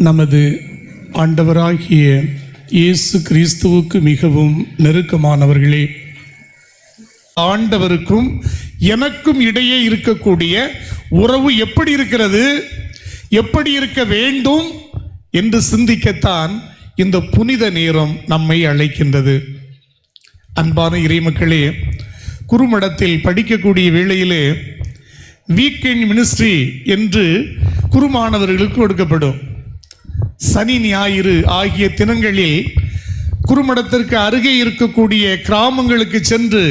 நமது ஆண்டவராகிய இயேசு கிறிஸ்துவுக்கு மிகவும் நெருக்கமானவர்களே ஆண்டவருக்கும் எனக்கும் இடையே இருக்கக்கூடிய உறவு எப்படி இருக்கிறது எப்படி இருக்க வேண்டும் என்று சிந்திக்கத்தான் இந்த புனித நேரம் நம்மை அழைக்கின்றது. அன்பான இறைமக்களே குறுமடத்தில் படிக்கக்கூடிய வேளையிலே வீக்கெண்ட் மினிஸ்ட்ரி என்று குருமானவர்களுக்கு கொடுக்கப்படும் சனி ஞாயிறு ஆகிய தினங்களில் குறுமடத்திற்கு அருகே இருக்கக்கூடிய கிராமங்களுக்கு சென்று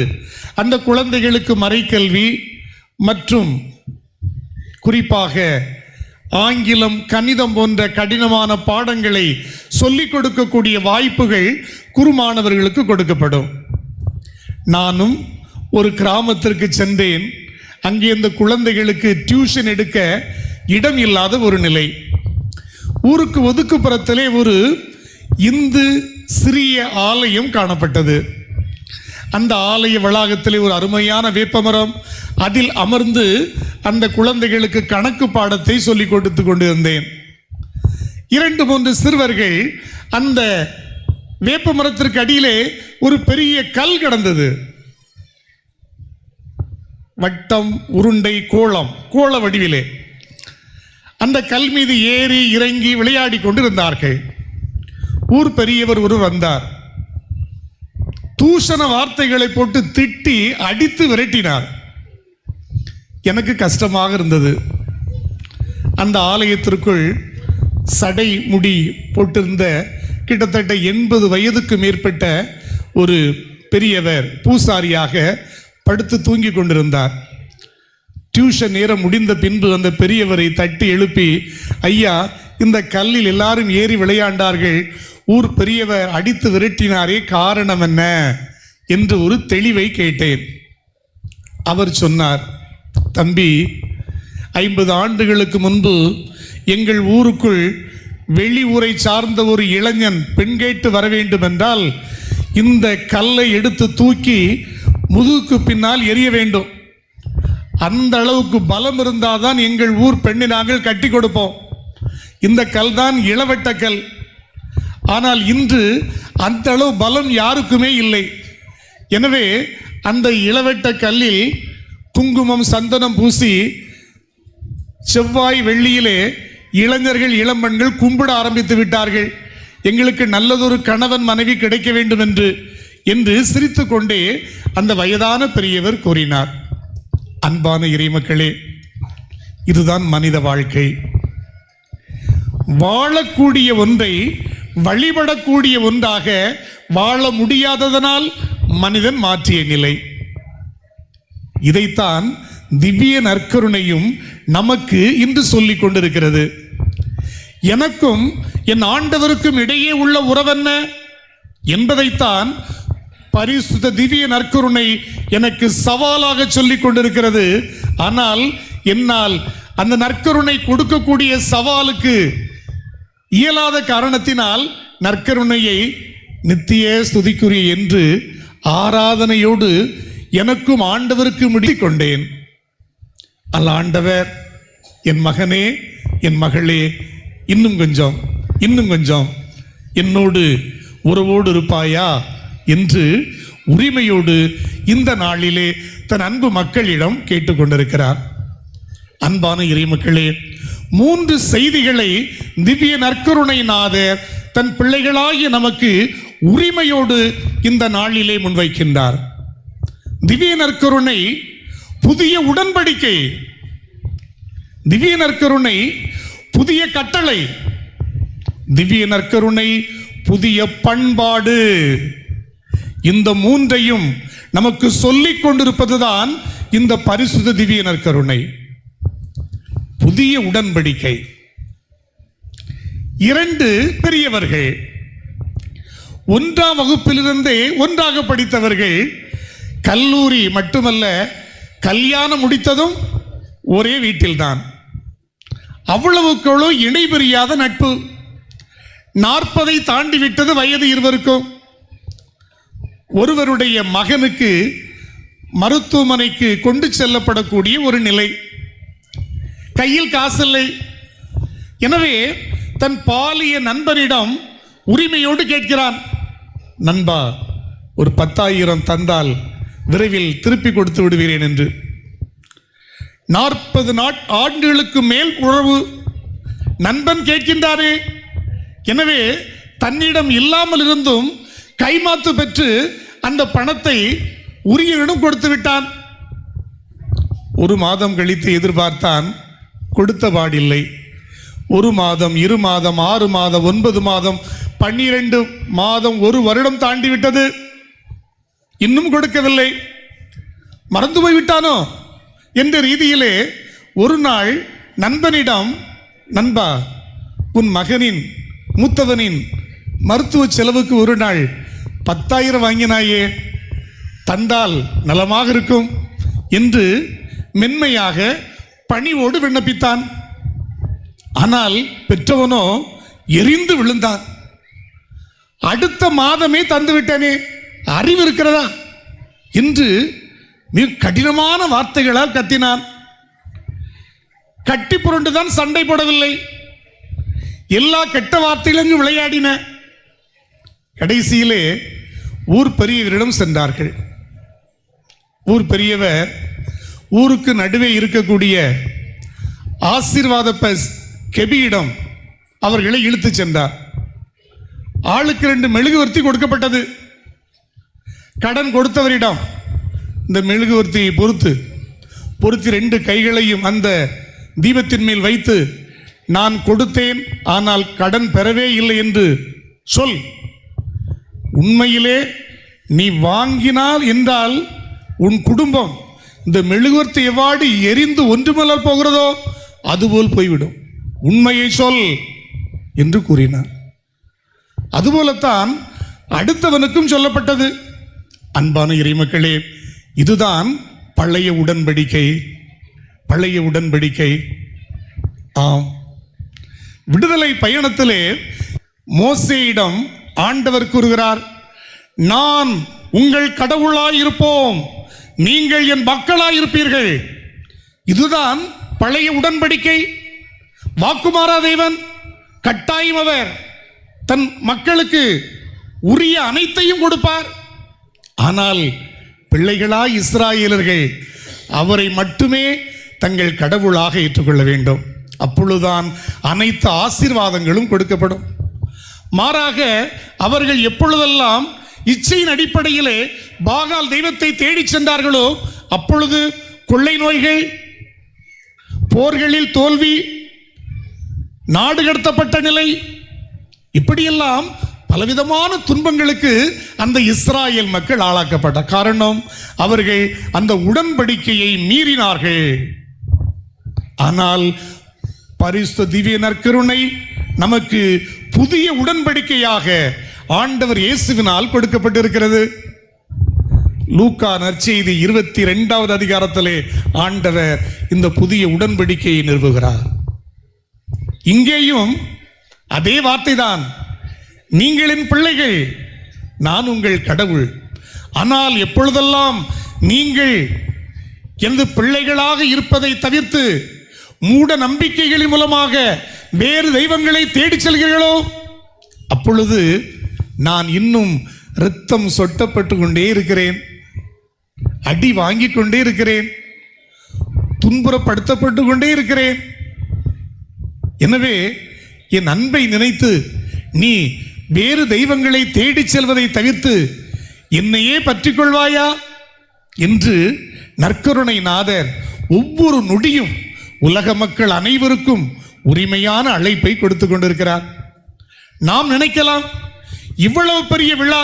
அந்த குழந்தைகளுக்கு மறைக்கல்வி மற்றும் குறிப்பாக ஆங்கிலம் கணிதம் போன்ற கடினமான பாடங்களை சொல்லிக் கொடுக்கக்கூடிய வாய்ப்புகள் குருமானவர்களுக்கு கொடுக்கப்படும். நானும் ஒரு கிராமத்திற்கு சென்றேன். அங்கே இந்த குழந்தைகளுக்கு டியூஷன் எடுக்க இடம் இல்லாத ஒரு நிலை. ஊருக்கு ஒதுக்குப்புறத்திலே ஒரு இந்து சிறிய ஆலயம் காணப்பட்டது. அந்த ஆலய வளாகத்திலே ஒரு அருமையான வேப்பமரம் அதில் அமர்ந்து அந்த குழந்தைகளுக்கு கணக்கு பாடத்தை சொல்லிக் கொடுத்து கொண்டிருந்தேன். இரண்டு மூன்று சிறுவர்கள் அந்த வேப்ப மரத்திற்கு அடியிலே ஒரு பெரிய கல் கிடந்தது. வட்டம் உருண்டை கோளம் கோள வடிவிலே. அந்த கல் மீது ஏறி இறங்கி விளையாடி கொண்டிருந்தார்கள். ஊர் பெரியவர் ஒரு வந்தார். தூஷண வார்த்தைகளை போட்டு திட்டி அடித்து விரட்டினார். எனக்கு கஷ்டமாக இருந்தது. அந்த ஆலயத்திற்குள் சடை முடி போட்டிருந்த கிட்டத்தட்ட எண்பது வயதுக்கு மேற்பட்ட ஒரு பெரியவர் பூசாரியாக படுத்து தூங்கி கொண்டிருந்தார். டியூஷன் நேரம் முடிந்த பின்பு அந்த பெரியவரை தட்டி எழுப்பி ஐயா இந்த கல்லில் எல்லாரும் ஏறி விளையாண்டார்கள். ஊர் பெரியவர் அடித்து விரட்டினாரே காரணம் என்ன? என்று ஒரு தெளிவை கேட்டேன். அவர் சொன்னார் தம்பி ஐம்பது ஆண்டுகளுக்கு முன்பு எங்கள் ஊருக்குள் வெளி ஊரை சார்ந்த ஒரு இளைஞன் பெண் கேட்டு வர வேண்டும் என்றால் இந்த கல்லை எடுத்து தூக்கி முதுகுக்கு பின்னால் எரிய வேண்டும். அந்த அளவுக்கு பலம் இருந்தாதான் எங்கள் ஊர் பெண்ணை நாங்கள் கட்டி கொடுப்போம். இந்த கல் தான் இளவட்ட கல். ஆனால் இன்று அந்த அளவு பலம் யாருக்குமே இல்லை. எனவே அந்த இளவட்ட கல்லில் குங்குமம் சந்தனம் பூசி செவ்வாய் வெள்ளியிலே இளைஞர்கள் இளம்பெண்கள் கும்பிட ஆரம்பித்து விட்டார்கள். எங்களுக்கு நல்லதொரு கணவன் மனைவி கிடைக்க வேண்டும் என்று என்று சிரித்துக்கொண்டே அந்த வயதான பெரியவர் கூறினார். அன்பான இறைமக்களே இதுதான் மனித வாழ்க்கை. வாழக்கூடிய ஒன்றை வழிபடக்கூடிய ஒன்றாக வாழ முடியாததனால் மனிதன் மாற்றிய நிலை. இதைத்தான் திவ்ய நற்கருணையும் நமக்கு இன்று சொல்லிக் கொண்டிருக்கிறது. எனக்கும் என் ஆண்டவருக்கும் இடையே உள்ள உறவென்ன? என்பதைத்தான் பரிசுத்த திவ்ய நற்கருணை எனக்கு சவாலாக சொல்லிக் கொண்டிருக்கிறது. ஆனால் என்னால் அந்த நற்கருணை கொடுக்கக்கூடிய சவாலுக்கு இயலாத காரணத்தினால் நற்கருணையை நித்திய ஸ்துதிக்குரிய என்று ஆராதனையோடு எனக்கும் ஆண்டவருக்கு முடித்துக் கொண்டேன் அல்ல ஆண்டவர் என் மகனே என் மகளே இன்னும் கொஞ்சம் இன்னும் கொஞ்சம் என்னோடு உறவோடு இருப்பாயா? என்று உரிமையோடு இந்த நாளிலே தன் அன்பு மக்களிடம் கேட்டுக்கொண்டிருக்கிறார். அன்பான இறைமக்களே மூன்று செய்திகளை திவ்ய நற்கருணைநாதர் தன் பிள்ளைகளாகிய நமக்கு உரிமையோடு இந்த நாளிலே முன்வைக்கின்றார். திவ்ய நற்கருணை புதிய உடன்படிக்கை திவ்ய நற்கருணை புதிய கட்டளை திவ்ய நற்கருணை புதிய பண்பாடு. இந்த மூன்றையும் நமக்கு சொல்லிக் கொண்டிருப்பதுதான் இந்த பரிசுத திவ்ய நற்கருணை புதிய உடன்படிக்கை. இரண்டு பெரியவர்கள். ஒன்றாம் வகுப்பிலிருந்தே ஒன்றாக படித்தவர்கள். கல்லூரி மட்டுமல்ல கல்யாணம் முடித்ததும் ஒரே வீட்டில்தான். அவ்வளவுக்கவ்வளோ இணைபிரியாத நட்பு. நாற்பதை தாண்டி விட்டது வயது இருவருக்கும். ஒருவருடைய மகனுக்கு மருத்துவமனைக்கு கொண்டு செல்லப்படக்கூடிய ஒரு நிலை. கையில் காசில்லை. எனவே தன் பாலிய நண்பனிடம் உரிமையோடு கேட்கிறான். நண்பா ஒரு பத்தாயிரம் தந்தால் விரைவில் திருப்பி கொடுத்து விடுகிறேன் என்று. நாற்பது நாட் ஆண்டுகளுக்கு மேல் உறவு. நண்பன் கேட்கின்றாரே எனவே தன்னிடம் இல்லாமல் இருந்தும் கைமாத்து பெற்று அந்த பணத்தை உரியனிடம் கொடுத்து விட்டான். ஒரு மாதம் கழித்து எதிர்பார்த்தான் கொடுத்த பாடில்லை. ஒரு மாதம் இரு மாதம் ஆறு மாதம் ஒன்பது மாதம் பன்னிரண்டு மாதம் ஒரு வருடம் தாண்டி விட்டது. இன்னும் கொடுக்கவில்லை. மறந்து போய் விட்டானோ என்ற ரீதியிலே ஒரு நாள் நண்பனிடம் நண்பா உன் மகனின் மூத்தவனின் மருத்துவ செலவுக்கு ஒரு நாள் பத்தாயிரம் வாங்கினாயே. தந்தால் நலமாக இருக்கும் என்று மென்மையாக பணிவோடு விண்ணப்பித்தான். ஆனால் பெற்றவனோ எரிந்து விழுந்தான். அடுத்த மாதமே தந்து விட்டனே அறிவு இருக்கிறதா? என்று மிக கடினமான வார்த்தைகளால் கத்தினான். கட்டி புரண்டுதான் சண்டை போடவில்லை. எல்லா கெட்ட வார்த்தைகளும் விளையாடின. கடைசியிலே ஊர் பெரியவரிடம் சென்றார்கள். ஊர் பெரியவர் ஊருக்கு நடுவே இருக்கக்கூடிய ஆசீர்வாத கெபியிடம் அவர்களை இழுத்துச் சென்றார். ஆளுக்கு ரெண்டு மெழுகுவர்த்தி கொடுக்கப்பட்டது. கடன் கொடுத்தவரிடம் இந்த மெழுகுவர்த்தியை பொறுத்து பொருத்தி ரெண்டு கைகளையும் அந்த தீபத்தின் மேல் வைத்து நான் கொடுத்தேன் ஆனால் கடன் பெறவே இல்லை என்று சொல். உண்மையிலே நீ வாங்கினால் என்றால் உன் குடும்பம் இந்த மெழுகுவர்த்தி எவ்வாறு எரிந்து ஒன்றுமலர் போகிறதோ அதுபோல் போய்விடும். உண்மையை சொல் என்று கூறினார் அதுபோலத்தான் அடுத்தவனுக்கும் சொல்லப்பட்டது. அன்பான இறைமக்களே இதுதான் பழைய உடன்படிக்கை. பழைய உடன்படிக்கை. ஆம். விடுதலை பயணத்திலே மோசையிடம் ஆண்டவர் கூறுகிறார் நான் உங்கள் கடவுளாயிருப்போம். நீங்கள் என் மக்களாயிருப்பீர்கள். இதுதான் பழைய உடன்படிக்கை. வாக்குமாரா தேவன் கட்டாயம் அவர் தன் மக்களுக்கு உரிய அனைத்தையும் கொடுப்பார். ஆனால் பிள்ளைகளாய் இஸ்ராயலர்கள் அவரை மட்டுமே தங்கள் கடவுளாக ஏற்றுக்கொள்ள வேண்டும். அப்பொழுதுதான் அனைத்து ஆசீர்வாதங்களும் கொடுக்கப்படும். மாறாக அவர்கள் எப்பொழுதெல்லாம் இச்சையின் அடிப்படையிலே பாகால் தெய்வத்தை தேடிச் சென்றார்களோ அப்பொழுது கொள்ளை நோய்கள் போர்களில் தோல்வி நாடு கடத்தப்பட்ட நிலை இப்படியெல்லாம் பலவிதமான துன்பங்களுக்கு அந்த இஸ்ராயல் மக்கள் ஆளாக்கப்பட்ட காரணம். அவர்கள் அந்த உடன்படிக்கையை மீறினார்கள். ஆனால் பரிசு திவ்ய நற்கருணை நமக்கு புதிய உடன்படிக்கையாக ஆண்டவர் இயேசுவினால் கொடுக்கப்பட்டிருக்கிறது. லூக்கா நற்செய்தி இருபத்தி ரெண்டாவது அதிகாரத்திலே ஆண்டவர் இந்த புதிய உடன்படிக்கையை நிறுவுகிறார். இங்கேயும் அதே வார்த்தை தான் நீங்களின் பிள்ளைகள் நான் உங்கள் கடவுள். ஆனால் எப்பொழுதெல்லாம் நீங்கள் எனது பிள்ளைகளாக இருப்பதை தவிர்த்து மூட நம்பிக்கைகளின் மூலமாக வேறு தெய்வங்களை தேடிச் செல்கிறீர்களோ? அப்பொழுது நான் இன்னும் ரத்தம் சொட்டப்பட்டு கொண்டே இருக்கிறேன். அடி வாங்கி கொண்டே இருக்கிறேன். துன்புறப்படுத்தப்பட்டு கொண்டே இருக்கிறேன். எனவே என் அன்பை நினைத்து நீ வேறு தெய்வங்களை தேடிச் செல்வதை தவிர்த்து என்னையே பற்றி கொள்வாயா? என்று நற்கருணை நாதர் ஒவ்வொரு நொடியும் உலக மக்கள் அனைவருக்கும் உரிமையான அழைப்பை கொடுத்து கொண்டிருக்கிறார். நாம் நினைக்கலாம் இவ்வளவு பெரிய விழா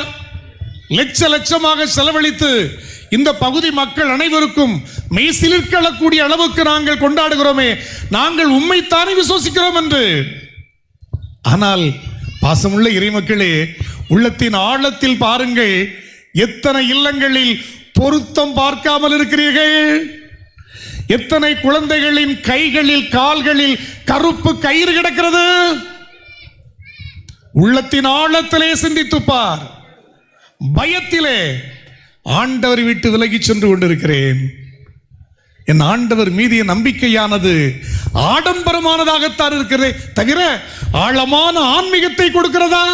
லட்ச லட்சமாக செலவழித்து இந்த பகுதி மக்கள் அனைவருக்கும் மெய்சிலிர்க்கக்கூடிய அளவுக்கு நாங்கள் கொண்டாடுகிறோமே நாங்கள் உண்மைத்தானே விசுவசிக்கிறோம் என்று. ஆனால் பாசமுள்ள இறைமக்களே உள்ளத்தின் ஆழத்தில் பாருங்கள் எத்தனை இல்லங்களில் பொருத்தம் பார்க்காமல் இருக்கிறீர்கள்? எத்தனை குழந்தைகளின் கைகளில் கால்களில் கருப்பு கயிறு கிடக்கிறது? உள்ளத்தின் ஆழத்திலே சிந்தித்துப்பார் பயத்திலே ஆண்டவர் விட்டு விலகிச் சென்று கொண்டிருக்கிறேன். என் ஆண்டவர் மீது நம்பிக்கையானது ஆடம்பரமானதாகத்தான் இருக்கிறதே தவிர ஆழமான ஆன்மீகத்தை கொடுக்கிறதா?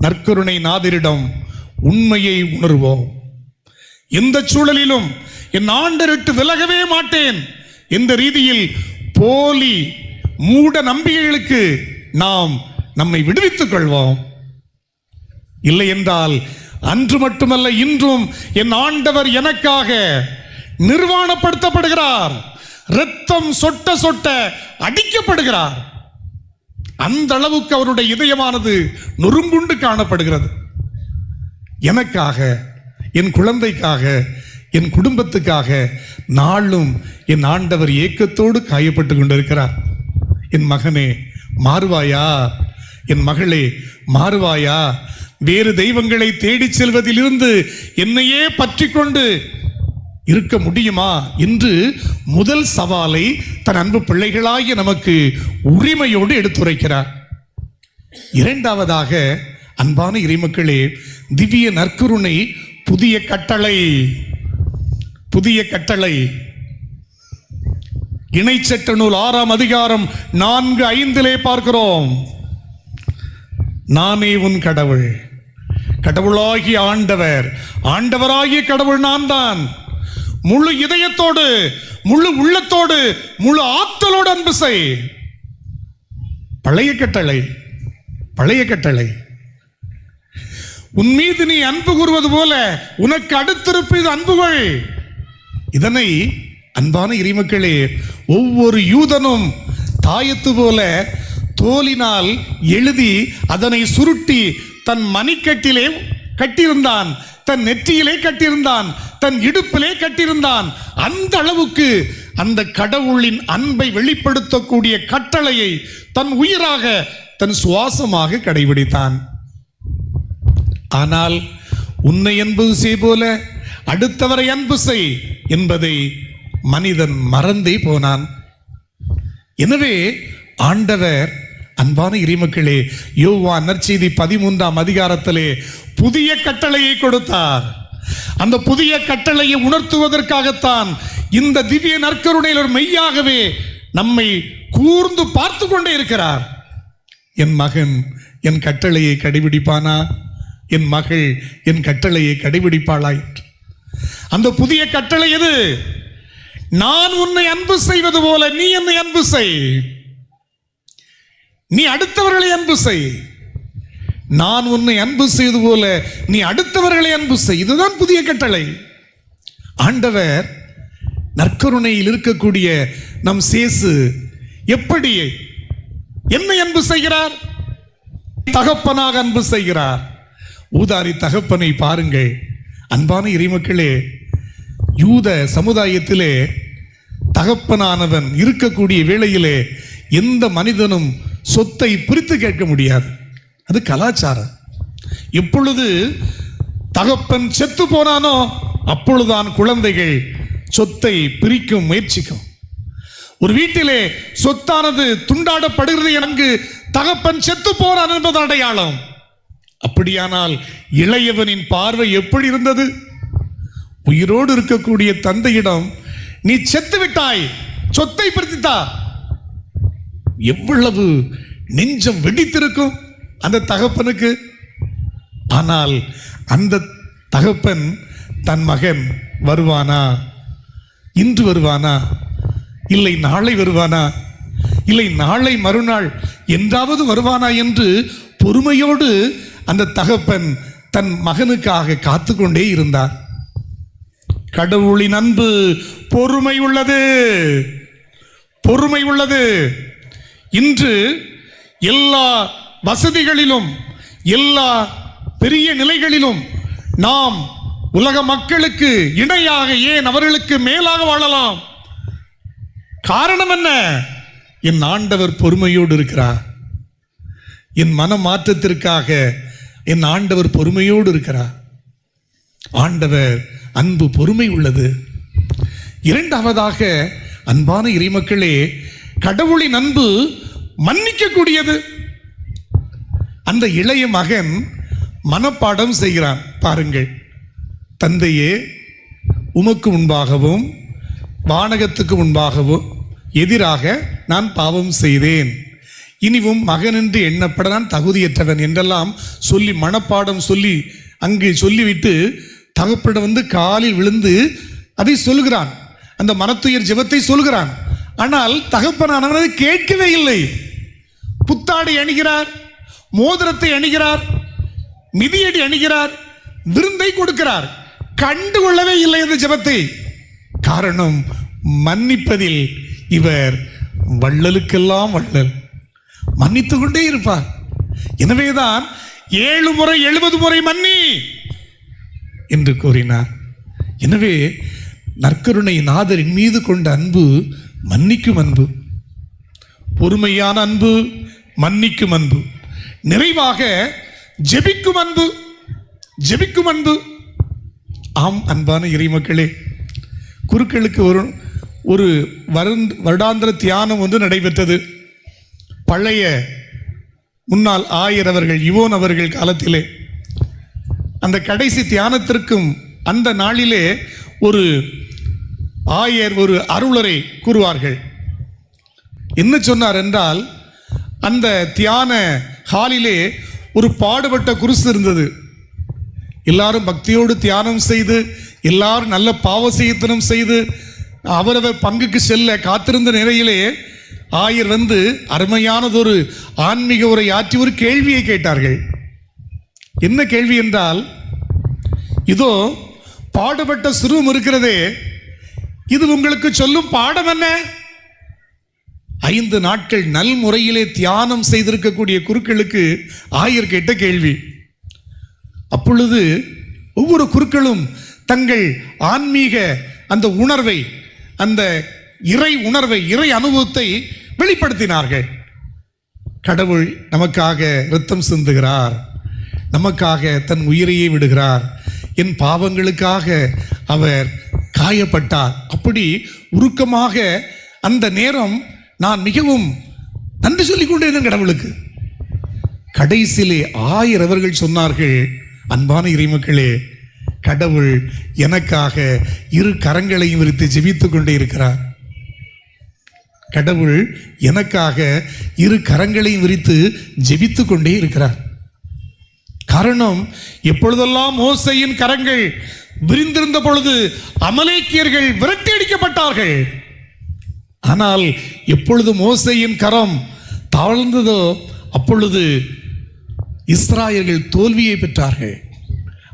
நற்கருணை நாதரிடம் உண்மையை உணர்வோம். எந்த சூழலிலும் என் ஆண்டரிட்டு விலகவே மாட்டேன். இந்த ரீதியில் போலி மூட நம்பிக்கைகளுக்கு நாம் நம்மை விடுவித்துக் கொள்வோம். இல்லை என்றால் அன்று மட்டுமல்ல இன்றும் என் ஆண்டவர் எனக்காக நிர்வாணப்படுத்தப்படுகிறார். ரத்தம் சொட்ட சொட்ட அடிக்கப்படுகிறார். அந்த அளவுக்கு அவருடைய இதயமானது நொறுங்குண்டு காணப்படுகிறது. எனக்காக என் குழந்தைக்காக என் குடும்பத்துக்காக நாளும் என் ஆண்டவர் ஏக்கத்தோடு காயப்பட்டு கொண்டிருக்கிறார். என் மகனே மாறுவாயா? என் மகளே மாறுவாயா? வேறு தெய்வங்களை தேடிச் செல்வதிலிருந்து என்னையே பற்றி கொண்டு இருக்க முடியுமா என்று முதல் சவாலை தன் அன்பு பிள்ளைகளாகிய நமக்கு உரிமையோடு எடுத்துரைக்கிறார். இரண்டாவதாக அன்பான இறைமக்களே திவ்ய நற்கருணை புதிய கட்டளை. புதிய கட்டளை. இணைச்சட்ட நூல் ஆறாம் அதிகாரம் நான்கு ஐந்திலே பார்க்கிறோம். நானே உன் கடவுள். கடவுளாகிய ஆண்டவர். ஆண்டவராகிய கடவுள் நான் தான் முழு இதயத்தோடு முழு உள்ளத்தோடு முழு ஆற்றலோடு அன்பு செய். பழைய கட்டளை பழைய கட்டளை. உன் மீது நீ அன்பு கூறுவது போல உனக்கு அடுத்திருப்பது அன்புகள். இதனை அன்பான இறைமக்களே ஒவ்வொரு யூதனும் தாயத்து போல தோலினால் எழுதி அதனை சுருட்டி தன் மணிக்கட்டிலே கட்டியிருந்தான் தன் நெற்றியிலே கட்டியிருந்தான் தன் இடுப்பிலே கட்டியிருந்தான். அந்த அளவுக்கு அந்த கடவுளின் அன்பை வெளிப்படுத்தக்கூடிய கட்டளையை தன் உயிராக தன் சுவாசமாக கடைபிடித்தான். ஆனால் உன்னை என்பது செய் போல அடுத்தவரை அன்பு செய் என்பதை மனிதன் மறந்தே போனான். எனவே ஆண்டவர் அன்பான இறைமக்களே யோவா நற்செய்தி பதிமூன்றாம் அதிகாரத்திலே புதிய கட்டளையை கொடுத்தார். அந்த புதிய கட்டளையை உணர்த்துவதற்காகத்தான் இந்த திவ்ய நற்கருணையில் ஒரு மெய்யாகவே நம்மை கூர்ந்து பார்த்து கொண்டே இருக்கிறார். என் மகன் என் கட்டளையை கடைபிடிப்பானா? என் மகள் என் கட்டளையை கடைபிடிப்பாளா என்று. அந்த புதிய கட்டளை எது? நான் உன்னை அன்பு செய்வது போல நீ என்னை அன்பு செய். நீ அடுத்தவர்களை அன்பு செய். நான் உன்னை அன்பு செய்வது போல நீ அடுத்தவர்களை அன்பு செய். இதுதான் புதிய கட்டளை. ஆண்டவர் நற்கருணையில் இருக்கக்கூடிய நம் சேசு எப்படி என்னை அன்பு செய்கிறார்? தகப்பனாக அன்பு செய்கிறார். ஊதாரி தகப்பனை பாருங்கள். அன்பான இறைமக்களே யூத சமுதாயத்திலே தகப்பனானவன் இருக்கக்கூடிய வேளையிலே எந்த மனிதனும் சொத்தை பிரித்து கேட்க முடியாது. அது கலாச்சாரம். எப்பொழுது தகப்பன் செத்து போனானோ அப்பொழுதுதான் குழந்தைகள் சொத்தை பிரிக்கும் முயற்சிக்கும். ஒரு வீட்டிலே சொத்தானது துண்டாடப்படுகிறது எனக்கு தகப்பன் செத்து போறான் என்பது அடையாளம். அப்படியானால் இளையவனின் பார்வை எப்படி இருந்தது? உயிரோடு இருக்கக்கூடிய தந்தையிடம் நீ செத்து விட்டாய் சொத்தை பிரித்துத்தா எவ்வளவு நெஞ்சம் வெடித்திருக்கும் அந்த தகப்பனுக்கு. ஆனால் அந்த தகப்பன் தன் மகன் வருவானா? இன்று வருவானா? இல்லை நாளை வருவானா? இல்லை நாளை மறுநாள் என்றாவது வருவானா என்று பொறுமையோடு அந்த தகப்பன் தன் மகனுக்காக காத்து கொண்டே இருந்தார். கடவுளின் அன்பு பொறுமை உள்ளது. பொறுமை உள்ளது. இன்று எல்லா வசதிகளிலும் எல்லா பெரிய நிலைகளிலும் நாம் உலக மக்களுக்கு இணையாக ஏன் அவர்களுக்கு மேலாக வாழலாம்? காரணம் என்ன? என் ஆண்டவர் பொறுமையோடு இருக்கிறார். என் மன மாற்றத்திற்காக என் ஆண்டவர் பொறுமையோடு இருக்கிறார். ஆண்டவர் அன்பு பொறுமை உள்ளது. இரண்டாவதாக அன்பான இறைமக்களே கடவுளின் அன்பு மன்னிக்கக்கூடியது. அந்த இளைய மகன் மனப்பாடம் செய்கிறான். பாருங்கள். தந்தையே உமக்கு முன்பாகவும் வானகத்துக்கு முன்பாகவும் எதிராக நான் பாவம் செய்தேன். இனிவும் மகன் என்று எண்ணப்படலாம் தகுதியற்றவன் என்றெல்லாம் சொல்லி மனப்பாடம் சொல்லி அங்கே சொல்லிவிட்டு தகப்பனிடம் வந்து காலில் விழுந்து அதை சொல்கிறான் அந்த மனத்துயர் ஜெபத்தை சொல்கிறான் ஆனால் தகப்பனானவன் அதை கேட்கவே இல்லை. புத்தாடை அணிகிறார் மோதிரத்தை அணிகிறார் மிதியடி அணிகிறார் விருந்தை கொடுக்கிறார். கண்டுகொள்ளவே இல்லை அந்த ஜெபத்தை. காரணம் மன்னிப்பதில் இவர் வள்ளலுக்கெல்லாம் வள்ளல். மன்னித்து கொண்டே இருப்பார். எனவேதான் ஏழு முறை எழுபது முறை மன்னி என்று கூறினார். எனவே நற்கருணை நாதரின் மீது கொண்ட அன்பு மன்னிக்கும் அன்பு பொறுமையான அன்பு மன்னிக்கும் அன்பு நிறைவாக ஜெபிக்கும் அன்பு ஜெபிக்கும் அன்பு. ஆம் அன்பான இறைமக்களே குருக்களுக்கு ஒரு ஒரு வருடாந்திர தியானம் ஒன்று நடைபெற்றது. பழைய முன்னாள் ஆயர் அவர்கள் யுவோன் அவர்கள் காலத்திலே அந்த கடைசி தியானத்திற்கும் அந்த நாளிலே ஒரு ஆயர் ஒரு அருளரை கூறுவார்கள். என்ன சொன்னார் என்றால் அந்த தியான ஹாலிலே ஒரு பாடுபட்ட குருசு இருந்தது. எல்லாரும் பக்தியோடு தியானம் செய்து எல்லாரும் நல்ல பாவ செய்து அவரவர் பங்குக்கு செல்ல காத்திருந்த நிலையிலே ஆயர் வந்து அருமையானதொரு ஆன்மீக உரை ஆற்றி ஒரு கேள்வியை கேட்டார்கள். என்ன கேள்வி என்றால் இதோ பாடுபட்ட சிறுவம் இருக்கிறதே இது உங்களுக்கு சொல்லும் பாடம் என்ன? ஐந்து நாட்கள் நல் முறையிலே தியானம் செய்திருக்கக்கூடிய குருக்களுக்கு ஆயர் கேட்ட கேள்வி. அப்பொழுது ஒவ்வொரு குருக்களும் தங்கள் ஆன்மீக அந்த உணர்வை அந்த இறை உணர்வை இறை அனுபவத்தை வெளிப்படுத்தினார்கள். கடவுள் நமக்காக இரத்தம் சிந்துகிறார். நமக்காக தன் உயிரையே விடுகிறார். என் பாவங்களுக்காக அவர் காயப்பட்டார். அப்படி உருக்கமாக அந்த நேரம் நான் மிகவும் நன்றி சொல்லிக் கொண்டேன் கடவுளுக்கு. கடைசியிலே ஆயிரம் அவர்கள் சொன்னார்கள் அன்பான இறைமக்களே கடவுள் எனக்காக இரு கரங்களையும் விரித்து ஜெபித்து கொண்டே இருக்கிறார். கடவுள் எனக்காக இரு கரங்களையும் விரித்து ஜெபித்து கொண்டே இருக்கிறார். காரணம் எப்பொழுதெல்லாம் மோசையின் கரங்கள் விரிந்திருந்த பொழுது அமலேக்கியர்கள் விரட்டி அடிக்கப்பட்டார்கள். ஆனால் எப்பொழுது மோசையின் கரம் தாழ்ந்ததோ அப்பொழுது இஸ்ராயர்கள் தோல்வியை பெற்றார்கள்.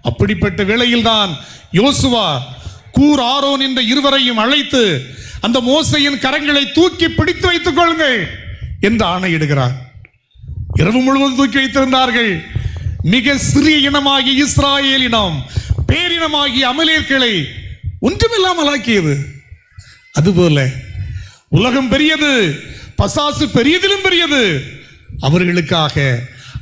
அப்படிப்பட்ட வேளையில்தான் யோசுவா கூர் ஆரோன் என்ற இருவரையும் அழைத்து அந்த மோசையின் கரங்களை தூக்கி பிடித்து வைத்துக் கொள்ளுங்கள் என்று ஆணையிடுகிறார். இரவு முழுவதும் தூக்கி வைத்திருந்தார்கள். மிக சிறிய இனமாகிய இஸ்ராயேல் இனம் பேரினமாகி அமலேர்களை ஒன்றுமில்லாமல் ஆக்கியது. அதுபோல உலகம் பெரியது பசாசு பெரியதிலும் பெரியது. அவர்களுக்காக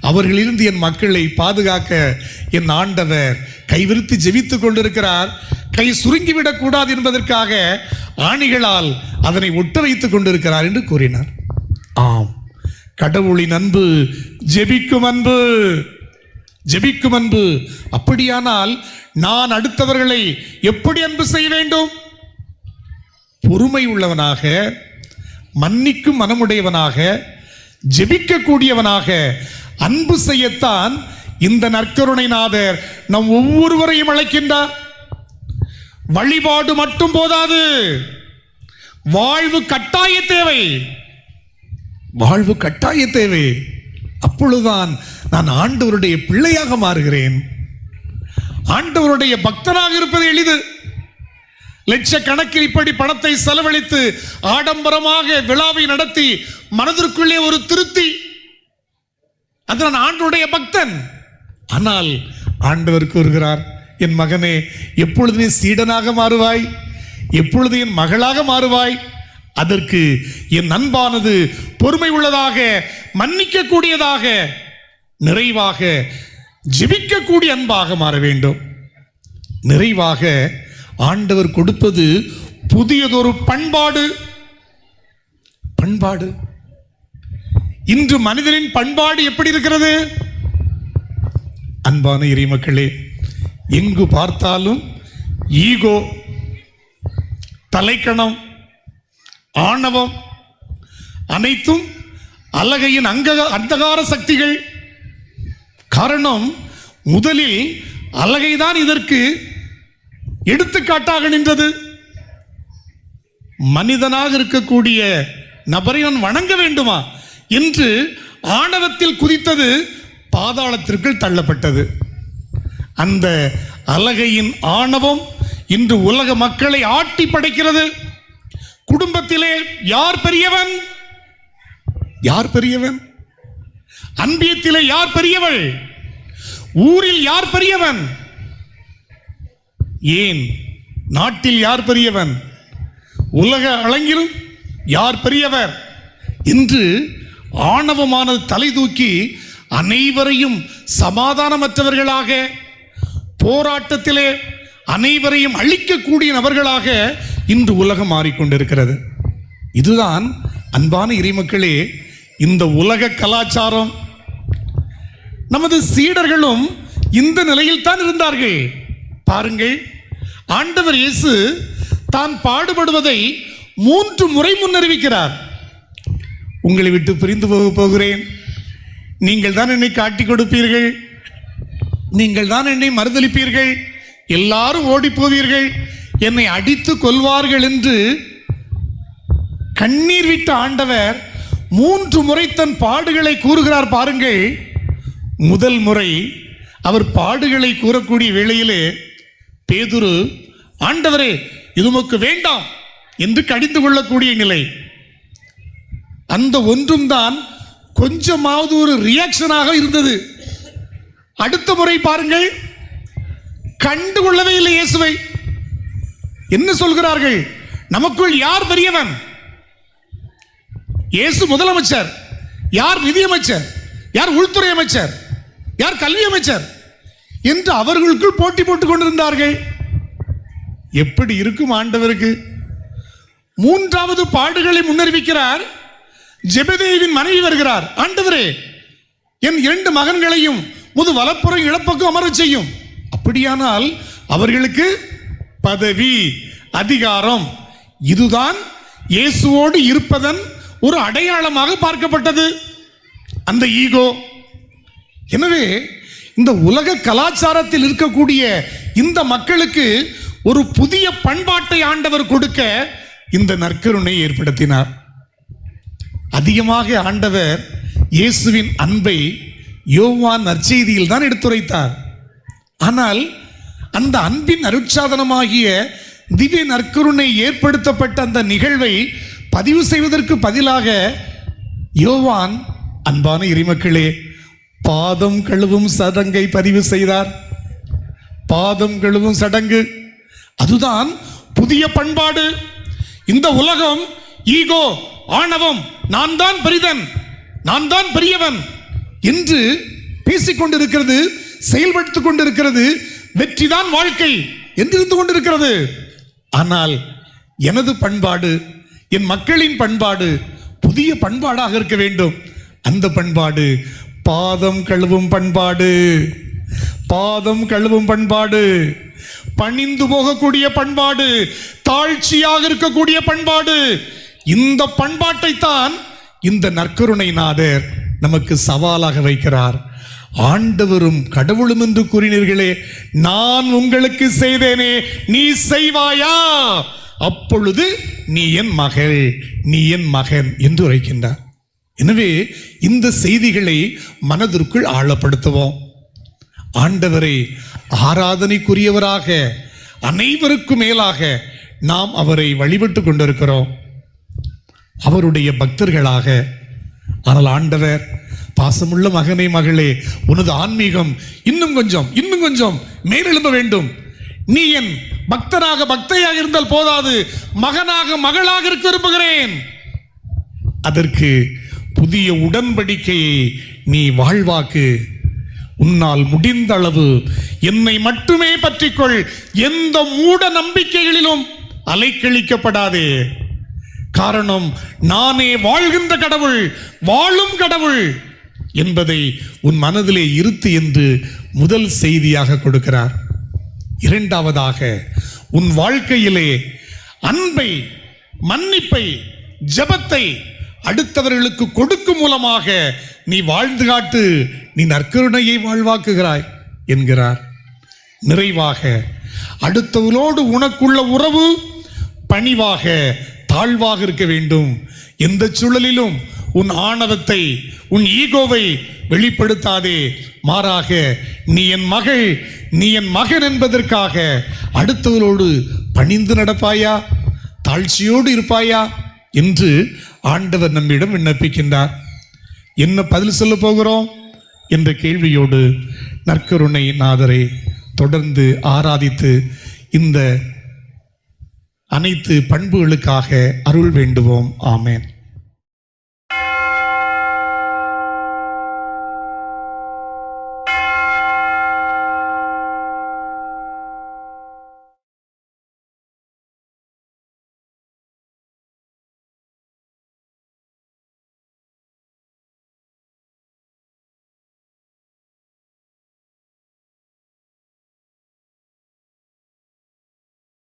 அவர்களிருந்து என் மக்களை பாதுகாக்க என் ஆண்டவர் கைவிரித்து ஜெபித்துக் கொண்டிருக்கிறார். கை சுருங்கிவிடக் கூடாது என்பதற்காக ஆணிகளால் அதனை ஒட்ட வைத்துக் கொண்டிருக்கிறார் என்று கூறினார். ஆம். கடவுளின் அன்பு ஜெபிக்கும் அன்பு ஜெபிக்கும் அன்பு. அப்படியானால் நான் அடுத்தவர்களை எப்படி அன்பு செய்ய வேண்டும்? பொறுமை உள்ளவனாக மன்னிக்கும் மனமுடையவனாக ஜெபிக்கக்கூடியவனாக அன்பு செய்யத்தான் இந்த நற்கருணைநாதர் நம் ஒவ்வொருவரையும் அழைக்கின்றார். வழிபாடு மட்டும் போதாது. வாழ்வு கட்டாய தேவை. வாழ்வு கட்டாய தேவை. அப்பொழுதுதான் நான் ஆண்டவருடைய பிள்ளையாக மாறுகிறேன். ஆண்டவருடைய பக்தனாக இருப்பது எளிது. லட்சக்கணக்கில் இப்படி பணத்தை செலவழித்து ஆடம்பரமாக விழாவை நடத்தி மனதிற்குள்ளே ஒரு திருப்தி. அது நான் ஆண்டவருடைய பக்தன். ஆனால் ஆண்டவர் கூறுகிறார் என் மகனே எப்பொழுது நீ சீடனாக மாறுவாய்? எப்பொழுது என் மகளாக மாறுவாய்? அதற்கு என் அன்பானது பொறுமை உள்ளதாக மன்னிக்கக்கூடியதாக நிறைவாக ஜெபிக்கக்கூடிய அன்பாக மாற வேண்டும். நிறைவாக ஆண்டவர் கொடுப்பது புதியதொரு பண்பாடு. பண்பாடு. இன்று மனிதனின் பண்பாடு எப்படி இருக்கிறது? அன்பான இறைமக்களே எங்கு பார்த்தாலும் ஈகோ தலைக்கணம் ஆணவம் அனைத்தும் அலகையின் அங்க அந்தகார சக்திகள். காரணம் முதலில் அலகைதான் இதற்கு எடுத்துக்காட்டாக நின்றது. மனிதனாக இருக்கக்கூடிய நபரை நான் வணங்க வேண்டுமா? இன்று ஆணவத்தில் குதித்தது பாதாளத்திற்குள் தள்ளப்பட்டது. அந்த அலகையின் ஆணவம் இன்று உலக மக்களை ஆட்டி படைக்கிறது. குடும்பத்திலே யார் பெரியவன்? யார் பெரியவன்? அன்பியத்திலே யார் பெரியவள்? ஊரில் யார் பெரியவன்? ஏன் நாட்டில் யார் பெரியவன்? உலக அளங்கிலும் யார் பெரியவர்? என்று ஆணவமானது தலை தூக்கி அனைவரையும் சமாதானமற்றவர்களாக போராட்டத்திலே அனைவரையும் அழிக்கக்கூடிய நபர்களாக இன்று உலகம் மாறிக்கொண்டிருக்கிறது. இதுதான் அன்பான இறைமக்களே இந்த உலக கலாச்சாரம். நமது சீடர்களும் இந்த நிலையில் தான் இருந்தார்கள். பாருங்கள் ஆண்டவர் இயேசு தான் பாடுபடுவதை மூன்று முறை முன்னறிவிக்கிறார். உங்களை விட்டு பிரிந்து போக போகிறேன். நீங்கள் தான் என்னை காட்டிக் கொடுப்பீர்கள். நீங்கள் தான் என்னை மறுதளிப்பீர்கள். எல்லாரும் ஓடிப்போவீர்கள். என்னை அடித்து கொள்வார்கள் என்று கண்ணீர் விட்ட ஆண்டவர் மூன்று முறை தன் பாடுகளை கூறுகிறார் பாருங்கள். முதல் முறை அவர் பாடுகளை கூறக்கூடிய வேளையிலே பேதுரு ஆண்டவரே இது உமக்கு வேண்டாம் என்று கடிந்து கொள்ளக்கூடிய நிலை. அந்த ஒன்றும் தான் கொஞ்சமாவது ஒரு ரியாக்ஷனாக இருந்தது. அடுத்த முறை பாருங்கள். கண்டு கொள்ளவே இல்லை இயேசுவை. என்ன சொல்கிறார்கள்? நமக்குள் யார் பெரியவன்? இயேசு முதலமைச்சர். யார் நிதியமைச்சர் யார் உள்துறை அமைச்சர்? யார் கல்வி அமைச்சர்? என்று அவர்களுக்குள் போட்டி போட்டுக் கொண்டிருந்தார்கள். எப்படி இருக்கும் ஆண்டவருக்கு? மூன்றாவது பாடுகளை முன்னறிவிக்கிறார். ஜெபதேவின் மனைவி வருகிறார். ஆண்டவரே என் இரண்டு மகன்களையும் முது வலப்புறம் இழப்பக்கம் அமரச் செய்யும். அப்படியானால் அவர்களுக்கு பதவி அதிகாரம் இதுதான் இயேசுவோடு இருப்பதன் ஒரு அடையாளமாக பார்க்கப்பட்டது. அந்த ஈகோ. எனவே இந்த உலக கலாச்சாரத்தில் இருக்கக்கூடிய இந்த மக்களுக்கு ஒரு புதிய பண்பாட்டை ஆண்டவர் கொடுக்க இந்த நற்கருணை ஏற்படுத்தினார். அதிகமாக ஆண்டவர் இயேசுவின் அன்பை யோவான் நற்செய்தியில் தான் எடுத்துரைத்தார். ஆனால் அந்த அன்பின் அருட்சாதனமாகிய திவ்ய நற்கருணை ஏற்படுத்தப்பட்ட அந்த நிகழ்வை பதிவு செய்வதற்கு பதிலாக யோவான் அன்பான இறைமக்களே பாதம் கழுவும் சடங்கை பதிவு செய்தார். பாதம் கழுவும் சடங்கு. அதுதான் புதிய பண்பாடு. இந்த உலகம் ஈகோ ஆணவம் நான் தான் பெரிதன் நான் தான் பெரியவன். என்று பேசிக் கொண்டிருக்கிறது செயல்படுத்திக் கொண்டிருக்கிறது வெற்றிதான் வாழ்க்கை என்று இருந்து கொண்டிருக்கிறது. ஆனால் எனது பண்பாடு என் மக்களின் பண்பாடு புதிய பண்பாடாக இருக்க வேண்டும். அந்த பண்பாடு பாதம் கழுவும் பண்பாடு பாதம் கழுவும் பண்பாடு பணிந்து போகக்கூடிய பண்பாடு தாழ்ச்சியாக இருக்கக்கூடிய பண்பாடு இந்த பண்பாட்டை தான் இந்த நற்கருணை நாதர் நமக்கு சவாலாக வைக்கிறார். ஆண்டவரும் கடவுளும் என்று கூறினீர்களே நான் உங்களுக்கு செய்தேனே நீ செய்வாயா? அப்பொழுது நீ என் மகள் நீ என் மகன் என்று உரைக்கின்றார். எனவே இந்த செய்திகளை மனதிற்குள் ஆழப்படுத்துவோம். ஆண்டவரை ஆராதனைக்குரியவராக அனைவருக்கும் மேலாக நாம் அவரை வழிபட்டு கொண்டிருக்கிறோம். அவருடைய பக்தர்களாக ஆனால் ஆண்டவர் பாசமுள்ள மகனே மகளே உனது ஆன்மீகம் இன்னும் கொஞ்சம் இன்னும் கொஞ்சம் மேலெழும்ப வேண்டும். நீ என் பக்தராக பக்தையாக இருந்தால் போதாது. மகனாக மகளாக இருக்க விரும்புகிறேன். அதற்கு புதிய உடன்படிக்கையை நீ வாழ்வாக்கு. உன்னால் முடிந்த அளவு என்னை மட்டுமே பற்றிக்கொள். எந்த மூட நம்பிக்கைகளிலும் அலைக்கழிக்கப்படாதே. காரணம் நானே வாழ்கின்ற கடவுள் வாழும் கடவுள் என்பதை உன் மனதிலே இருத்து என்று முதல் செய்தியாக கொடுக்கிறார். இரண்டாவதாக உன் வாழ்க்கையிலே அன்பை மன்னிப்பை ஜெபத்தை அடுத்தவர்களுக்கு கொடுக்கும் மூலமாக நீ வாழ்ந்து காட்டு நீ நற்கருணையை வாழ்வாக்குகிறாய் என்கிறார். நிறைவாக அடுத்தவர்களோடு உனக்குள்ள உறவு பணிவாக தாழ்வாக இருக்க வேண்டும். எந்த சூழலிலும் உன் ஆணவத்தை உன் ஈகோவை வெளிப்படுத்தாதே. மாறாக நீ என் மகள் நீ என் மகன் என்பதற்காக அடுத்தவர்களோடு பணிந்து நடப்பாயா? தாழ்ச்சியோடு இருப்பாயா? என்று ஆண்டவர் நம்மிடம் விண்ணப்பிக்கின்றார். என்ன பதில் சொல்ல போகிறோம்? என்ற கேள்வியோடு நற்கருணை நாதரை தொடர்ந்து ஆராதித்து இந்த அனைத்து பண்புகளுக்காக அருள் வேண்டுவோம். ஆமேன்.